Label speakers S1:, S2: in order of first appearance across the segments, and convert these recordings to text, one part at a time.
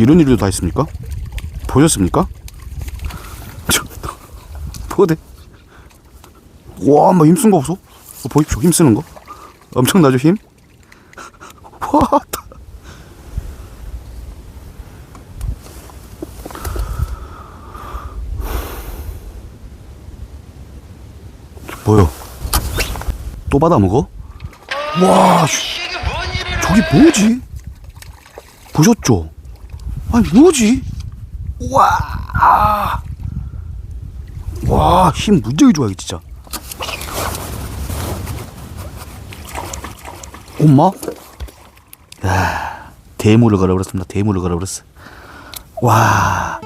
S1: 이런 일도 다 있습니까? 보셨습니까? 참, 뭐대? 와, 뭐 힘쓴 거 없어? 어, 보십시오, 힘쓰는 거. 엄청나죠, 힘? 와, 다- 뭐요? 또 받아 먹어? 와, 씨. 저게 뭐지? 보셨죠? 아니 뭐지? 와, 와, 힘 무지하게 좋아, 이거 진짜. 엄마? 야, 대물을 걸어버렸습니다. 대물을 걸어버렸어. 와,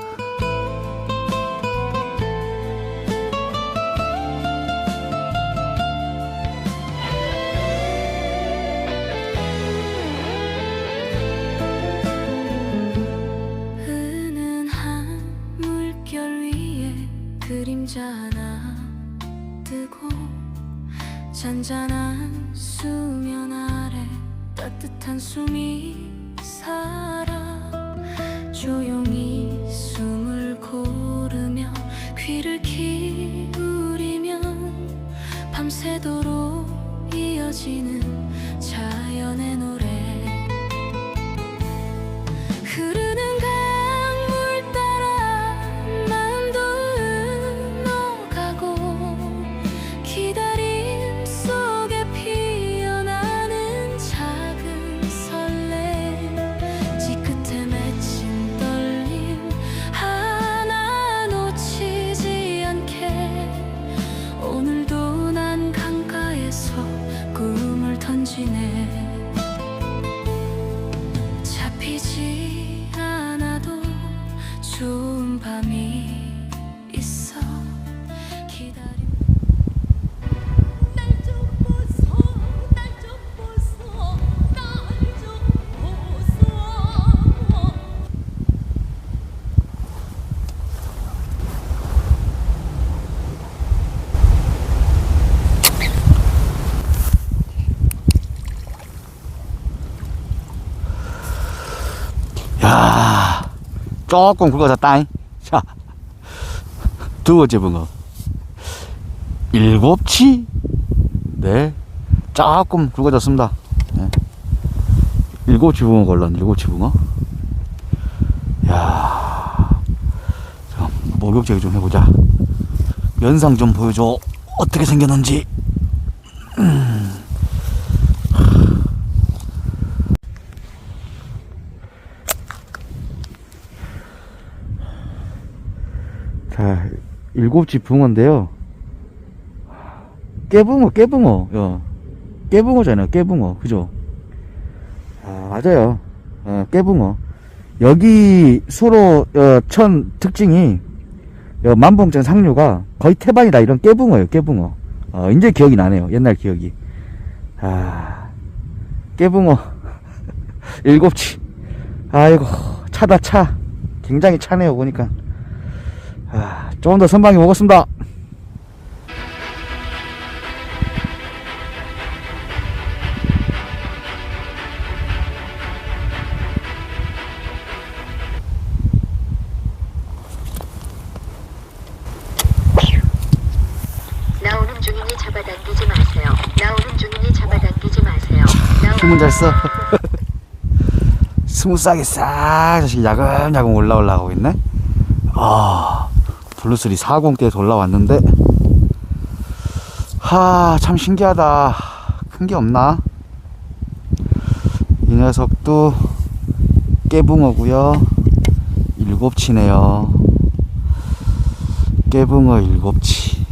S1: 조금 굵어졌다. 자, 두 번째 붕어. 일곱치. 네, 조금 굵어졌습니다. 네. 일곱치 붕어 걸렸네, 일곱치 붕어. 야, 자, 목욕 제기 좀 해보자. 면상 좀 보여줘. 어떻게 생겼는지. 자, 일곱치 붕어인데요. 깨붕어, 깨붕어. 어. 깨붕어잖아요, 깨붕어. 그죠? 아, 맞아요. 어, 깨붕어. 여기 소로, 어, 천 특징이, 어, 만봉장 상류가 거의 태반이다. 이런 깨붕어예요, 깨붕어. 어, 이제 기억이 나네요. 옛날 기억이. 아, 깨붕어. 일곱치. 아이고, 차다, 차. 굉장히 차네요, 보니까. 아, 조금 더 선방해 보겠습니다.
S2: 나오는 중이니 잡아당기지 마세요. 나오는 중이니 잡아당기지 마세요. 나오는
S1: 힘은 잘 써. 스무스하게 싹 야금야금 올라올라가고 있네. 아, 블루스리 40대 올라왔는데. 하, 참 신기하다. 큰 게 없나? 이 녀석도 깨붕어고요. 일곱치네요. 깨붕어 일곱치.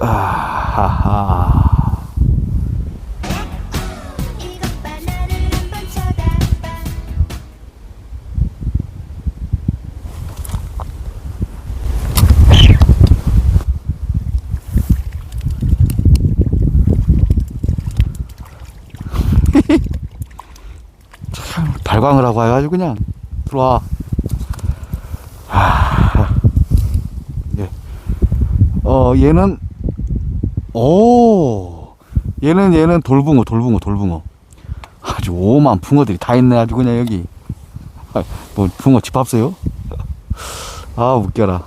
S1: 아하하. 참 발광을 하고 와가지고 그냥 들어와. 아, 네. 어 얘는 오 얘는 얘는 돌붕어 돌붕어 돌붕어 아주 오만 붕어들이 다 있네 아주 그냥 여기 아, 뭐 붕어 집 앞서요? 아 웃겨라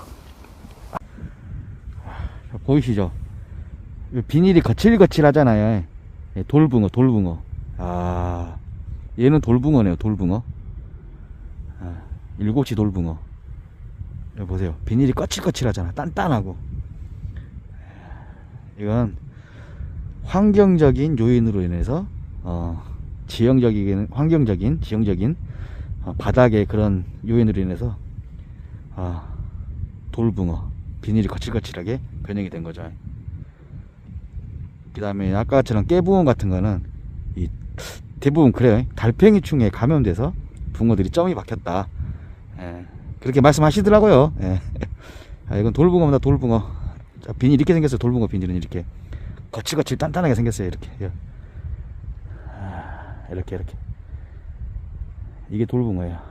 S1: 자, 보이시죠? 이 비닐이 거칠거칠하잖아요 예, 돌붕어 돌붕어 아 얘는 돌붕어네요 돌붕어. 아, 일곱시 돌붕어. 여기 보세요. 비닐이 거칠거칠하잖아 단단하고. 이건 환경적인 요인으로 인해서 어, 지형적인 환경적인 지형적인 어, 바닥의 그런 요인으로 인해서 아, 돌붕어. 비닐이 거칠거칠하게 변형이 된 거죠. 그 다음에 아까처럼 깨붕어 같은 거는 이 대부분 그래요. 달팽이 충에 감염돼서 붕어들이 점이 박혔다. 예, 그렇게 말씀하시더라고요. 예. 아, 이건 돌붕어입니다. 돌붕어. 자, 비닐 이렇게 생겼어요. 돌붕어 비닐은 이렇게 거칠거칠 단단하게 생겼어요. 이렇게. 예. 아, 이렇게 이렇게. 이게 돌붕어예요.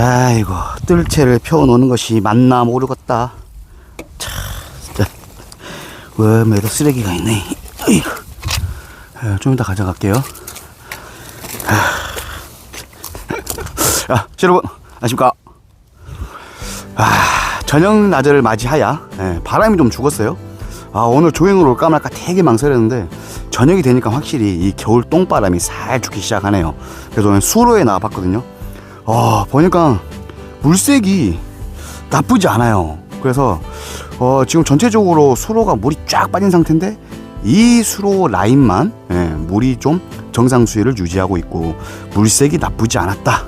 S3: 아이고 뜰채를 펴놓는 것이 맞나 모르겠다. 참 진짜. 웜에도 쓰레기가 있네. 아, 좀 이따 가져갈게요. 아, 아 여러분 안녕하십니까? 아 저녁 낮을 맞이하야 예, 바람이 좀 죽었어요. 아 오늘 조행으로 올까 말까 되게 망설였는데 저녁이 되니까 확실히 이 겨울 똥바람이 살 죽기 시작하네요. 그래서 오늘 수로에 나와봤거든요 아 보니까 물색이 나쁘지 않아요. 그래서 어, 지금 전체적으로 수로가 물이 쫙 빠진 상태인데 이 수로 라인만 예, 물이 좀 정상 수위를 유지하고 있고 물색이 나쁘지 않았다.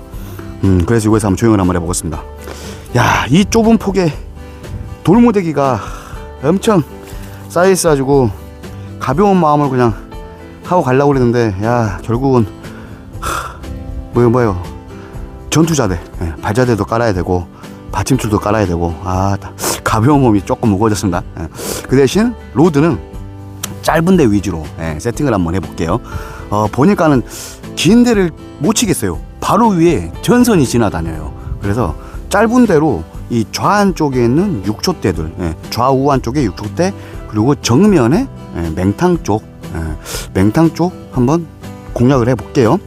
S3: 음, 그래서 이거에서 한번 조용을 한번 해보겠습니다. 야, 이 좁은 폭에 돌무대기가 엄청 쌓여 있어가지고 가벼운 마음을 그냥 하고 가려고 그랬는데 야 결국은 하, 뭐요 뭐요 전투자대, 예, 발자대도 깔아야 되고 받침줄도 깔아야 되고 아 다- 가벼운 몸이 조금 무거워졌습니다. 예. 그 대신 로드는 짧은 데 위주로 예, 세팅을 한번 해볼게요. 어, 보니까는 긴 데를 못 치겠어요. 바로 위에 전선이 지나다녀요. 그래서 짧은 데로 이 좌안 쪽에 있는 6촉대들, 예, 좌우안 쪽에 6촉대 그리고 정면에 예, 맹탕 쪽, 예, 맹탕 쪽 한번 공략을 해볼게요.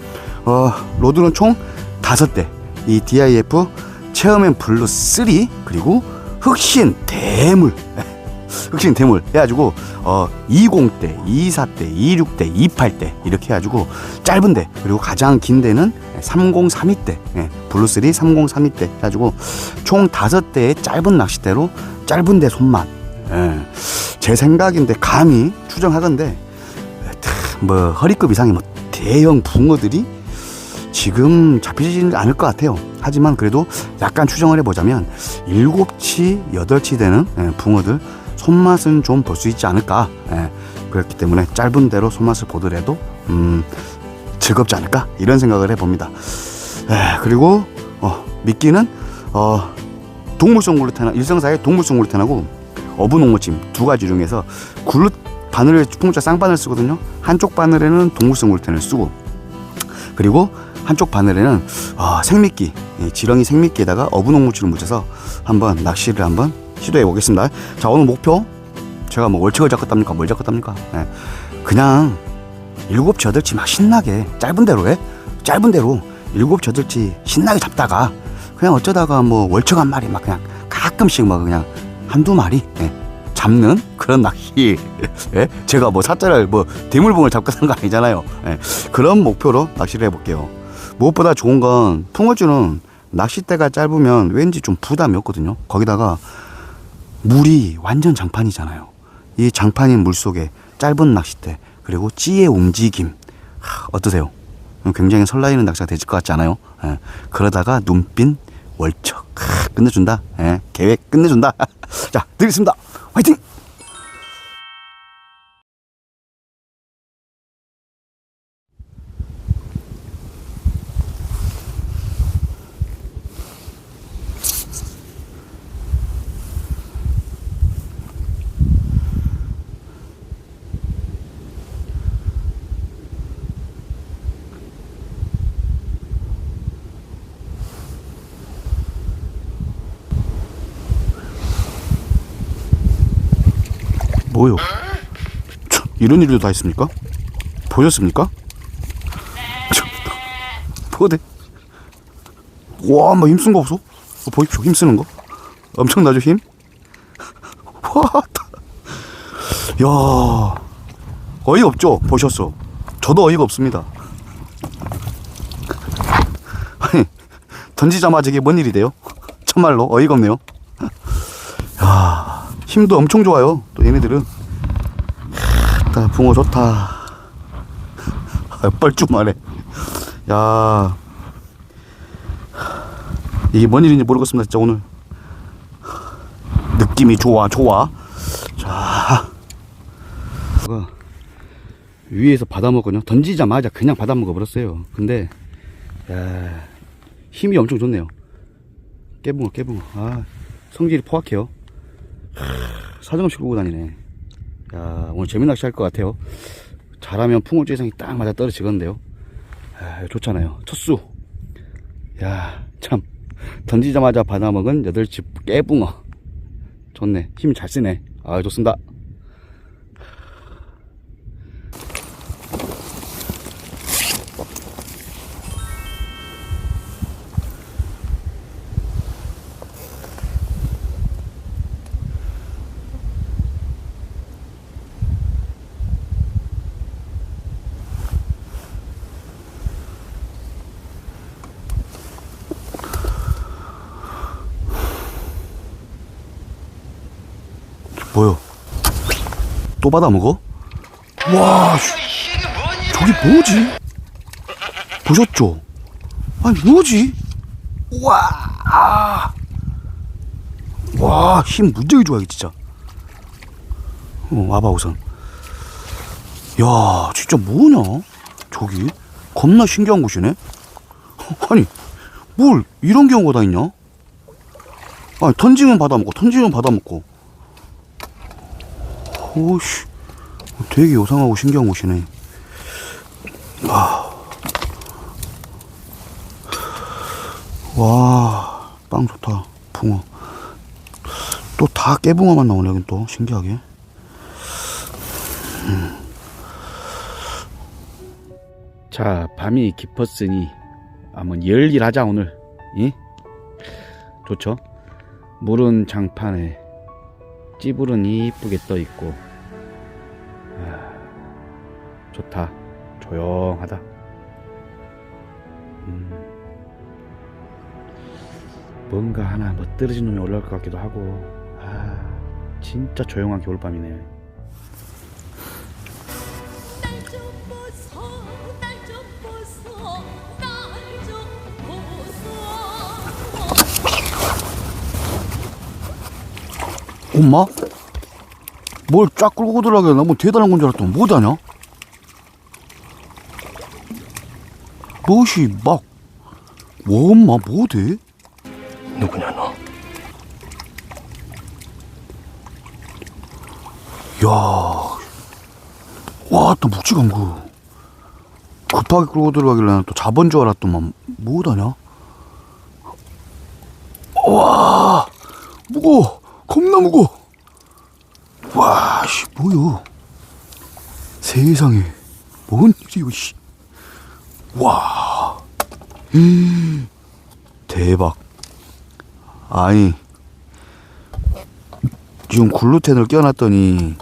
S3: 어, 로드는 총 다섯 대. 이 DIF 체어맨 블루 3 그리고 흑신 대물. 흑신 대물 해가지고 어 20대, 24대, 26대, 28대 이렇게 해가지고 짧은데 그리고 가장 긴 데는 3032대. 예, 블루 3 3032대 해가지고 총 다섯 대의 짧은 낚싯대로 짧은데 손만 예, 제 생각인데 감히 추정하건데 뭐 허리급 이상의 뭐 대형 붕어들이 지금 잡히지는 않을 것 같아요. 하지만 그래도 약간 추정을 해보자면 일곱치, 여덟치 되는 예, 붕어들 손맛은 좀 볼 수 있지 않을까. 예, 그렇기 때문에 짧은 대로 손맛을 보더라도 음, 즐겁지 않을까 이런 생각을 해봅니다. 예, 그리고 어, 미끼는 어, 동물성 글루텐, 일성사의 동물성 글루텐하고 어부농어찜 두 가지 중에서 글루 바늘을 풍자 쌍바늘 쓰거든요. 한쪽 바늘에는 동물성 글루텐을 쓰고 그리고 한쪽 바늘에는 아, 생미끼, 이 지렁이 생미끼에다가 어부농무치를 묻혀서 한번 낚시를 한번 시도해 보겠습니다. 자 오늘 목표 제가 뭐 월척을 잡겠답니까, 뭘 잡겠답니까? 예. 그냥 일곱 여덟치 막 신나게 짧은 대로 해, 짧은 대로 일곱 여덟치 신나게 잡다가 그냥 어쩌다가 뭐 월척 한 마리 막 그냥 가끔씩 막 그냥 한두 마리 예. 잡는 그런 낚시. 예? 제가 뭐 사자를 뭐 대물봉을 잡겠다는 거 아니잖아요. 예. 그런 목표로 낚시를 해볼게요. 무엇보다 좋은 건 풍어주는 낚싯대가 짧으면 왠지 좀 부담이 없거든요. 거기다가 물이 완전 장판이잖아요. 이 장판인 물 속에 짧은 낚싯대 그리고 찌의 움직임 하, 어떠세요? 굉장히 설레이는 낚시가 되질 것 같지 않아요? 예. 그러다가 눈빛 월척 하, 끝내준다. 예. 계획 끝내준다. 자 드리겠습니다. 화이팅! 뭐요? 참, 이런 일도 다 있습니까? 보셨습니까? 참, 뭐대? 와, 뭐 힘쓴 거 없어? 어, 보십시오, 힘쓰는 거. 엄청나죠, 힘? 와, 다- 야, 어이가 없죠? 보셨어. 저도 어이가 없습니다. 아니, 던지자마자 이게 뭔 일이 돼요? 참말로 어이가 없네요. 야, 힘도 엄청 좋아요. 또 얘네들은. 다 붕어 좋다. 아, 뻘쭘하네. 야, 이게 뭔 일인지 모르겠습니다. 진짜 오늘 느낌이 좋아, 좋아. 자, 위에서 받아 먹거든요. 던지자마자 그냥 받아 먹어 버렸어요. 근데 야, 힘이 엄청 좋네요. 깨붕어, 깨붕어. 아, 성질이 포악해요. 사정없이 끌고 다니네. 야, 오늘 재미 낚시 할 것 같아요. 잘하면 풍어 쬐상이 딱 맞아 떨어지건데요. 아, 좋잖아요. 첫수. 야, 참. 던지자마자 받아먹은 여덟치 깨붕어. 좋네. 힘 잘 쓰네. 아, 좋습니다. 뭐요? 또 받아 먹어? 와, 씨. 저게 뭐지? 보셨죠? 아니, 뭐지? 와, 와, 힘 무지하게 좋아, 이게 진짜. 어, 와봐, 우선. 야, 진짜 뭐냐? 저기? 겁나 신기한 곳이네? 아니, 뭘, 이런 경우가 다 있냐? 아니, 던지면 받아먹고, 던지면 받아먹고. 오씨, 되게 요상하고 신기한 곳이네. 아. 와, 빵 좋다. 붕어. 또 다 깨붕어만 나오네, 여긴 또. 신기하게. 자, 밤이 깊었으니, 한번 열일하자, 오늘. 예? 좋죠? 물은 장판에, 찌불은 이쁘게 떠 있고. 아, 좋다. 조용하다. 음, 뭔가 하나 뭐 떨어진 놈이 올라올 것 같기도 하고. 아 진짜 조용한 겨울밤이네 엄마? 뭘 쫙 끌고 들어가게 나뭐 대단한 건 줄 알았더니 뭐다냐? 무엇이 막 뭐, 엄마 뭐대?
S4: 누구냐 너?
S3: 야, 와, 또 묵직한 거. 급하게 끌고 들어가길래 나또 잡은 줄 알았더만 뭐다냐? 와, 무거워, 겁나 무거워. 와, 씨, 뭐요? 세상에, 뭔 일이요, 씨. 와, 음, 대박. 아니, 지금 글루텐을 껴놨더니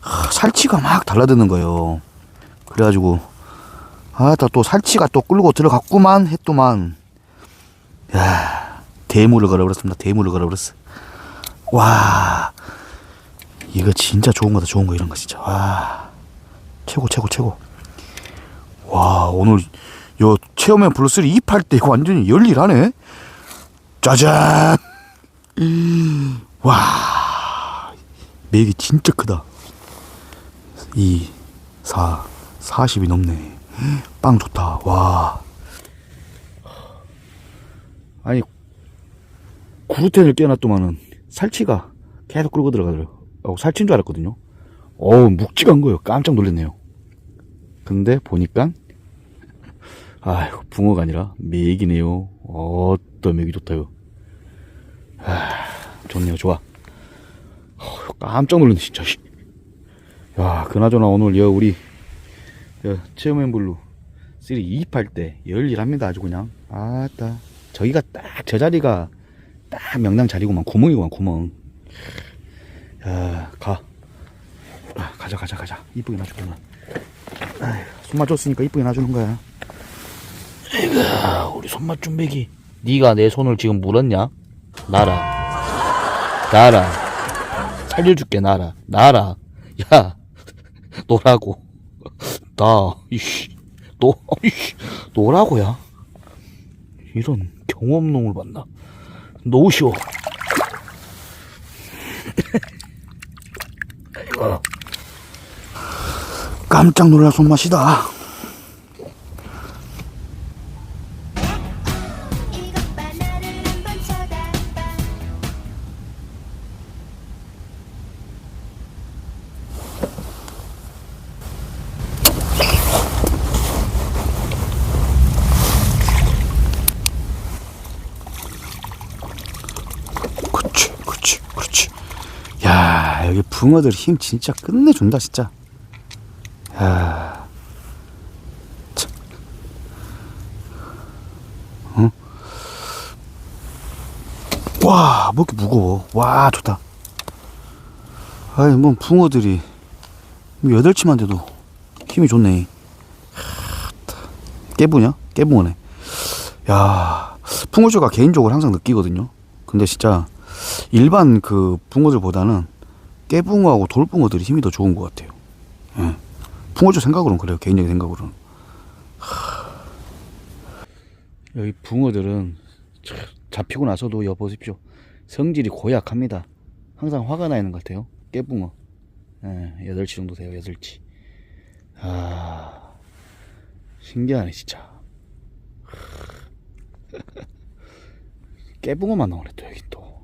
S3: 하, 살치가 막 달라드는 거예요. 그래가지고 아따 또 살치가 또 끌고 들어갔구만 했더만 야 대물을 걸어버렸습니다. 대물을 걸어버렸어. 와 이거 진짜 좋은 거다 좋은 거 이런 거 진짜. 와 최고 최고 최고. 와 오늘 요 체험맨 블루3 입할 때 이거 완전히 열일하네. 짜잔! 와 맥이 진짜 크다. 2 4 40이 넘네. 빵 좋다. 와. 아니 구루텐을 깨놨더만은 살치가 계속 끌고 들어가더라고요. 어, 살치인 줄 알았거든요. 어우 묵직한 거예요. 깜짝 놀랐네요. 근데 보니까 아이고 붕어가 아니라 맥이네요. 어떤 맥이 좋다요. 아, 좋네요. 좋아. 어, 깜짝 놀랐네 진짜. 씨.
S1: 야, 그나저나 오늘 여 우리 여 체험앤블루 3 이입할 때 열일합니다 아주 그냥. 아따. 저기가 딱 저 자리가 딱 명당 자리구만 구멍이구만 구멍. 야, 가. 아, 가자 가자 가자. 이쁘게 놔주구만. 아휴, 손맛 줬으니까 이쁘게 놔주는 거야. 아이고, 우리 손맛 준배기. 네가 내 손을 지금 물었냐? 나라. 나라. 살려줄게 나라. 나라. 야, 노라고. 나, 이씨, 노, 이씨, 노라고야. 이런 경험놈을 봤나? 아이고.
S3: 깜짝 놀랄 손맛이다. 붕어들 힘 진짜 끝내준다, 진짜. 야. 와, 뭐 이렇게 무거워. 와, 좋다. 아이, 뭐, 붕어들이, 뭐 여덟 치만 돼도 힘이 좋네. 깨부냐? 깨붕어네. 야, 붕어쇼가 개인적으로 항상 느끼거든요. 근데 진짜 일반 그 붕어들보다는 깨붕어하고 돌붕어들이 힘이 더 좋은 것 같아요. 예. 붕어쇼 생각으로는 그래요. 개인적인 생각으로는.
S1: 여기 붕어들은 참 잡히고 나서도 여 보십시오. 성질이 고약합니다. 항상 화가 나 있는 것 같아요. 깨붕어. 예, 8치 정도 돼요, 8치. 아, 신기하네, 진짜. 깨붕어만 나오네, 또, 여기 또.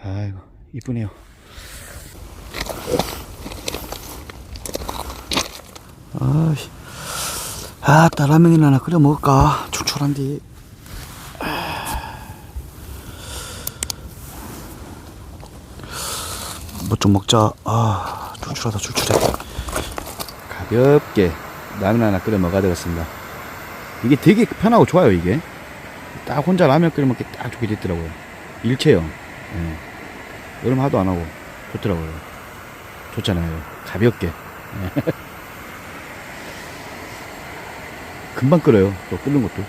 S1: 아이고, 이쁘네요.
S3: 아씨. 아, 따라면이나 하나 끓여 먹을까? 출출한디. 뭐 좀 먹자. 아, 출출하다, 출출해.
S1: 가볍게 라면 하나 끓여 먹어야 되겠습니다. 이게 되게 편하고 좋아요, 이게. 딱 혼자 라면 끓여 먹기 딱 좋게 됐더라고요. 일체형. 예. 여름 하도 안 하고 좋더라고요. 좋잖아요. 가볍게. 예. 금방 끓어요. 또 끓는 것도.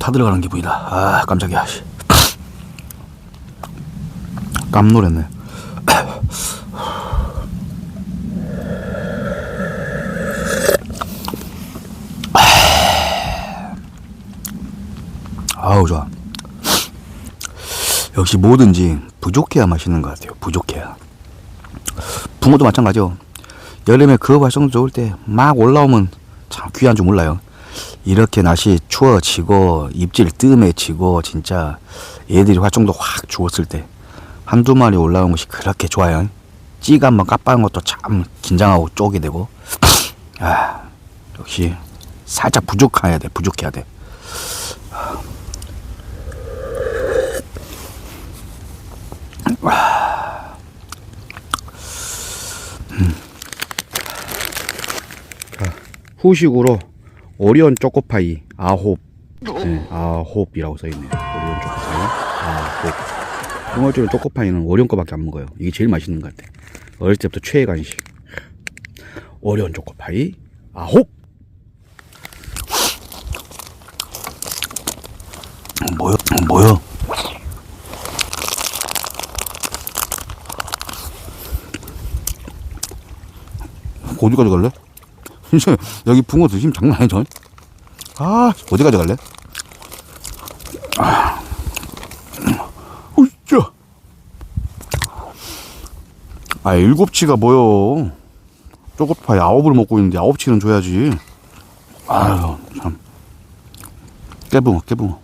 S3: 타들어가는 기분이다. 아, 깜짝이야. 씨. 깜놀했네. 아우, 좋아. 역시 뭐든지 부족해야 맛있는 것 같아요. 부족해야. 붕어도 마찬가지요. 여름에 그 활성 좋을 때 막 올라오면 참 귀한 줄 몰라요. 이렇게 날씨 추워지고 입질 뜸해지고 진짜 얘들이 활성도 확 죽었을 때 한두 마리 올라온 것이 그렇게 좋아요. 찌가 한번 까빠는 것도 참 긴장하고 쪼게 되고 아 역시 살짝 부족해야 돼 부족해야 돼.
S1: 후식으로 오리온 초코파이 아홉. 네, 아홉이라고 써있네요. 오리온 초코파이 아홉. 붕어줄은 초코파이는 오리온 거밖에 안 먹어요. 이게 제일 맛있는 것 같아. 어렸을 때부터 최애 간식. 오리온 초코파이 아홉.
S3: 뭐요? 뭐요? 어디 가져갈래? 진짜 여기 붕어 드시면 장난 아니죠? 아 어디 가져갈래? 아, 으쌰. 아 일곱치가 뭐요? 쪼꼬파에 아홉을 먹고 있는데 아홉치는 줘야지. 아유 참. 깨붕어 깨붕어.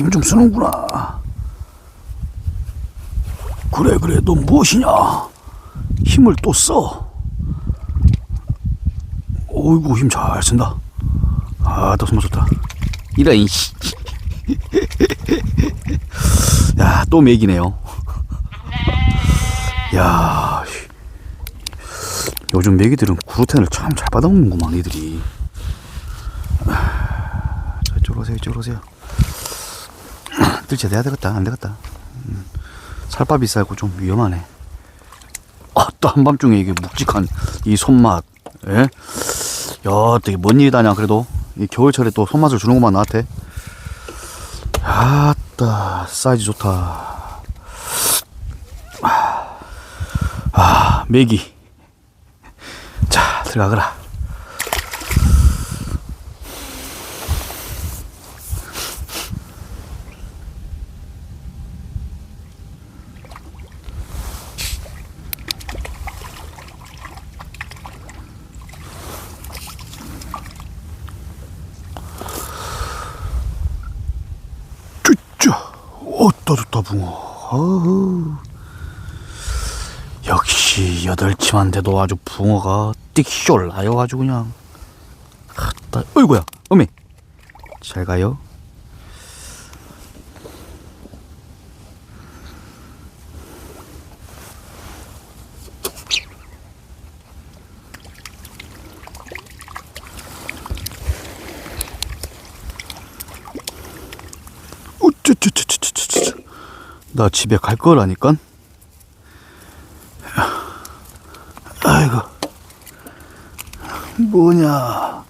S3: 에이거야 힘좀 쓰는구나. 그래 그래 너 무엇이냐? 힘을 또 써? 어이구 힘 잘 쓴다. 아또 정말 좋다. 이런 씨. 야 또 맥이네요. 야 씨. 요즘 맥이들은 구루텐을 참 잘 받아먹는구만 이들이. 자, 이쪽으로 오세요, 이쪽으로 오세요. 들쳐 내야 되겠다, 안 되겠다. 음, 살밥이 싸고 좀 위험하네. 아, 또 한밤중에 이게 묵직한 이 손맛, 예? 야, 되게 뭔 일이다냐, 그래도. 이 겨울철에 또 손맛을 주는구만, 나한테. 아따, 사이즈 좋다. 아, 아 메기. 자, 들어가거라. 쭈쭈 어따 좋다 붕어. 어후. 역시 여덟치만 돼도 아주 붕어가 띡쇼 나요 아주 그냥. 아따 어이구야 어메 잘 가요 나 집에 갈 거라니까? 아이고. 뭐냐.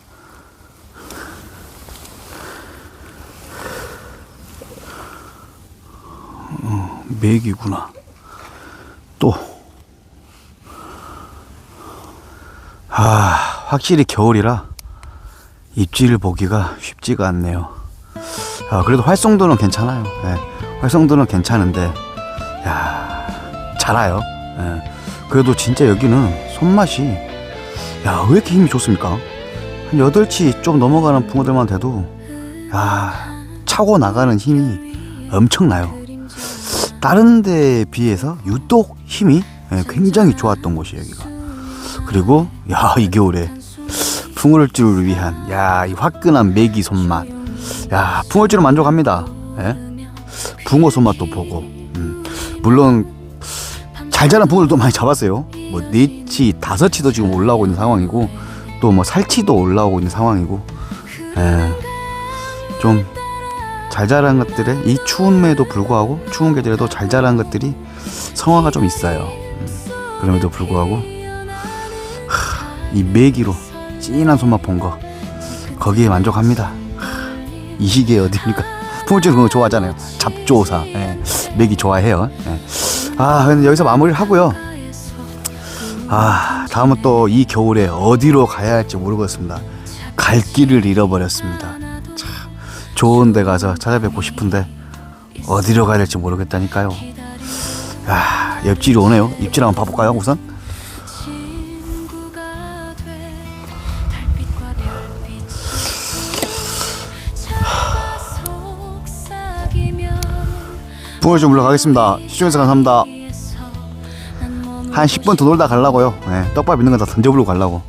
S3: 어, 맥이구나. 또. 아, 확실히 겨울이라 입질을 보기가 쉽지가 않네요. 아, 그래도 활성도는 괜찮아요. 예, 활성도는 괜찮은데, 야, 잘아요. 예, 그래도 진짜 여기는 손맛이, 야, 왜 이렇게 힘이 좋습니까? 한 8치 좀 넘어가는 붕어들만 돼도, 야, 차고 나가는 힘이 엄청나요. 다른 데에 비해서 유독 힘이 예, 굉장히 좋았던 곳이에요, 여기가. 그리고, 야, 이 겨울에 붕어를줄을 위한, 야, 이 화끈한 메기 손맛. 야, 붕어줄은 만족합니다. 예? 붕어 손맛도 보고, 음, 물론 잘 자란 붕어들도 많이 잡았어요. 뭐 네치, 다섯치도 지금 올라오고 있는 상황이고, 또 뭐 살치도 올라오고 있는 상황이고, 예, 좀잘 자란 것들에 이 추움에도 불구하고 추운 계절에도 잘 자란 것들이 성화가 좀 있어요. 음, 그럼에도 불구하고 하, 이 메기로 진한 손맛 본 거 거기에 만족합니다. 이 시기에 어딥니까? 풍울줄 그거 좋아하잖아요. 잡조사. 예. 맥이 좋아해요. 예. 아, 근데 여기서 마무리를 하고요. 아, 다음은 또 이 겨울에 어디로 가야 할지 모르겠습니다. 갈 길을 잃어버렸습니다. 참, 좋은 데 가서 찾아뵙고 싶은데 어디로 가야 될지 모르겠다니까요. 아, 옆질이 오네요. 입질 한번 봐볼까요, 우선? 붕어 좀 물러가겠습니다. 시청해주셔서 감사합니다. 한 10분 더 놀다 가려고요. 예, 떡밥 있는 거 다 던져보려고 가려고.